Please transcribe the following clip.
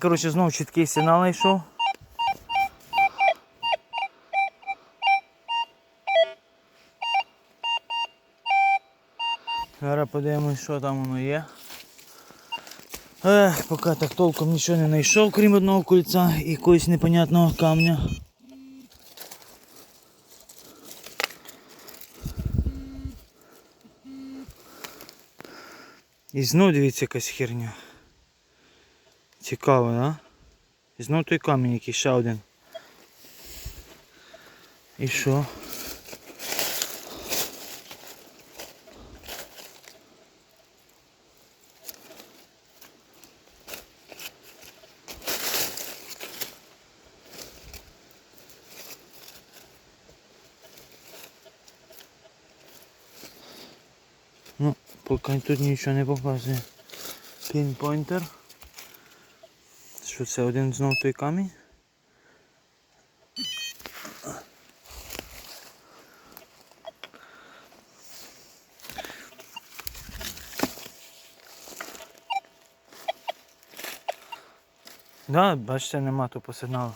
Коротше, знову чіткий сигнал знайшов. Зараз подивимось, що там воно є. Ех, поки так толком нічого не знайшов, крім одного кольця і якогось непонятного камня. І знов дивіться якась херня. Цікаво, да? І знов той камінь який ще один. І що? Ну, поки тут нічого не показує. Пінпойнтер. Що це один знов той камінь? Да, бачите, нема тут по сигналу.